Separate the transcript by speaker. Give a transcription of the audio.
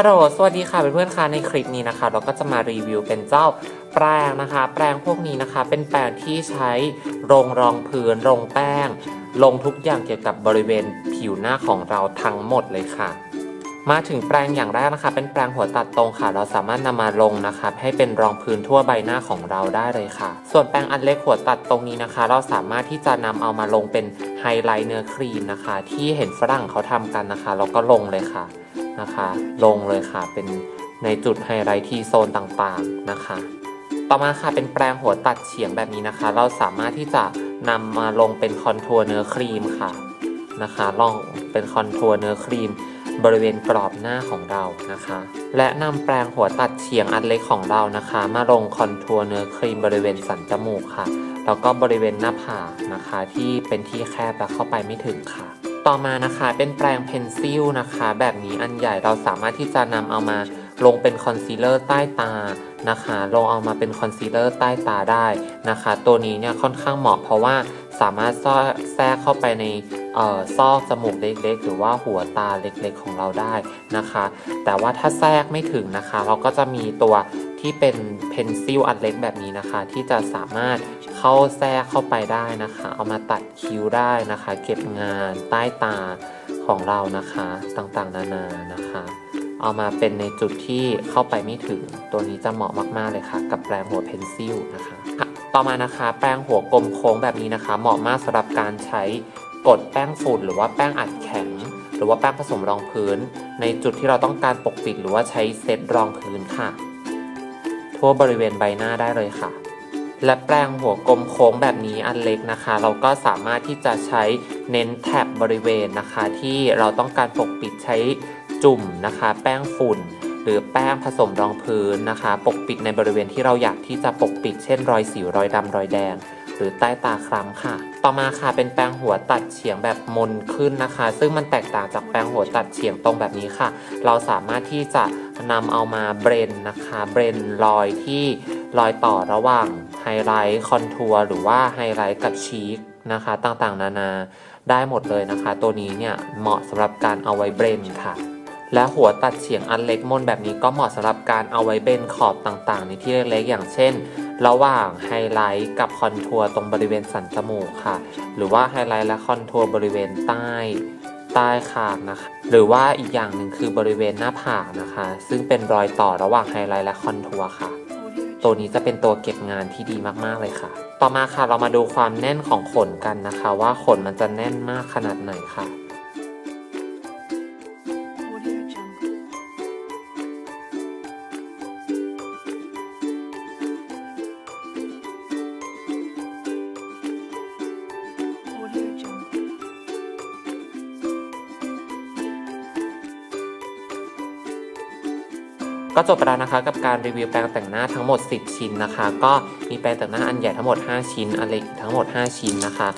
Speaker 1: ฮัลโหลสวัสดีค่ะเพื่อนๆค่ะในคลิปนี้นะคะ เราก็จะมารีวิวเป็นเจ้าแปรงนะคะ แปรงพวกนี้นะคะ เป็นแปรงที่ใช้ลงรองพื้นลงแป้ง ลงทุกอย่างเกี่ยวกับบริเวณผิวหน้าของเราทั้งหมดเลยค่ะ มาถึงแปรงอย่างแรกนะคะ เป็นแปรงหัวตัดตรงค่ะ เราสามารถนำมาลงนะคะให้เป็นรองพื้นทั่วใบหน้าของเราได้เลยค่ะ ส่วนแปรงอันเล็กหัวตัดตรงนี้นะคะ เราสามารถที่จะนำเอามาลงเป็นไฮไลท์เนื้อครีมนะคะ ที่เห็นฝรั่งเขาทำกันนะคะเราก็ลงเลยค่ะ นะคะ ลงเลยค่ะเป็นในจุดไฮไลท์ที่โซนต่างๆนะคะ ต่อมาค่ะเป็นแปรงหัวตัดเฉียงแบบนี้นะคะ เราสามารถที่จะนำมาลงเป็นคอนทัวร์เนื้อครีมค่ะนะคะลองเป็นคอนทัวร์เนื้อครีมบริเวณกรอบหน้าของเรานะคะ และนำแปรงหัวตัดเฉียงอันเล็กของเรานะคะ มาลงคอนทัวร์เนื้อครีมบริเวณสันจมูกค่ะ แล้วก็บริเวณหน้าผากนะคะ ที่เป็นที่แคบและเข้าไปไม่ถึงค่ะ ต่อมานะคะเป็นแปรงเพนซิลนะคะ แบบนี้อันใหญ่เราสามารถที่จะนำเอามาลงเป็นคอนซีลเลอร์ใต้ตานะคะลงเอามาเป็นคอนซีลเลอร์ใต้ตาได้นะคะ ตัวนี้เนี่ยค่อนข้างเหมาะเพราะว่าสามารถซ่อแทรกเข้าไปในอ่อซอกจมูกเล็กๆ หรือว่าหัวตาเล็กๆของเราได้นะคะ แต่ว่าถ้าแทรกไม่ถึงนะคะ เราก็จะมีตัวที่เป็นเพนซิลอันเล็กแบบนี้นะคะ ที่จะสามารถ เข้าแทรกเข้าไปได้นะคะ เอามาตัดคิ้วได้นะคะ เก็บงานใต้ตาของเรานะคะต่างๆ นานานะคะ เอามาเป็นในจุดที่เข้าไปไม่ถึง ตัวนี้จะเหมาะมากๆเลยค่ะ กับแปรงหัวเพนซิลนะคะต่อมานะคะ แปรงหัวกลมโค้งแบบนี้นะคะ เหมาะมากสำหรับการใช้กดแป้งฝุ่นหรือว่าแป้งอัดแข็ง หรือว่าแป้งผสมรองพื้น ในจุดที่เราต้องการปกปิดหรือว่าใช้เซตรองพื้นค่ะ ทั่วบริเวณใบหน้าได้เลยค่ะ และแปรงหัวกลมโค้งแบบนี้อันเล็กนะคะ เราก็สามารถที่จะใช้เน้นแท็บบริเวณนะคะ ที่เราต้องการปกปิดใช้จุ่มนะคะ แป้งฝุ่น หรือแป้งผสมรองพื้นนะคะ ปกปิดในบริเวณที่เราอยากที่จะปกปิด เช่น รอยสิวรอยดำรอยแดงหรือใต้ตาคล้ำค่ะ ต่อมาค่ะเป็นแปรงหัวตัดเฉียงแบบมนขึ้นนะคะ ซึ่งมันแตกต่างจากแปรงหัวตัดเฉียงตรงแบบนี้ค่ะ เราสามารถที่จะนำเอามาเบรนนะคะ เบรนรอยที่รอยต่อระหว่าง ไฮไลท์คอนทัวร์หรือว่าไฮไลท์กับชีคนะคะต่างๆ นานาได้หมดเลยนะคะ ตัวนี้เนี่ยเหมาะสำหรับการเอาไว้เบรนค่ะ และหัวตัดเฉียงอันเล็กมนแบบนี้ก็เหมาะสำหรับการเอาไว้เบนขอบต่างๆ ในที่เล็กๆอย่างเช่น ระหว่างไฮไลท์กับคอนทัวร์ตรงบริเวณสันจมูกค่ะ หรือว่าไฮไลท์และคอนทัวร์บริเวณใต้ใต้คางนะคะ หรือว่าอีกอย่างหนึ่งคือบริเวณหน้าผากนะคะ ซึ่งเป็นรอยต่อระหว่างไฮไลท์และคอนทัวร์ค่ะ ตัวนี้จะเป็นตัวเก็บงานที่ดีมากๆเลยค่ะ ต่อมาค่ะเรามาดูความแน่นของขนกันนะคะ ว่าขนมันจะแน่นมากขนาดไหนค่ะ ก็จบไปแล้วนะคะกับการรีวิวแปรงแต่งหน้าทั้งหมด 10 ชิ้นนะคะ ก็มีแปรงแต่งหน้าอันใหญ่ทั้งหมด 5 ชิ้น อันเล็กทั้งหมด 5 ชิ้นนะคะ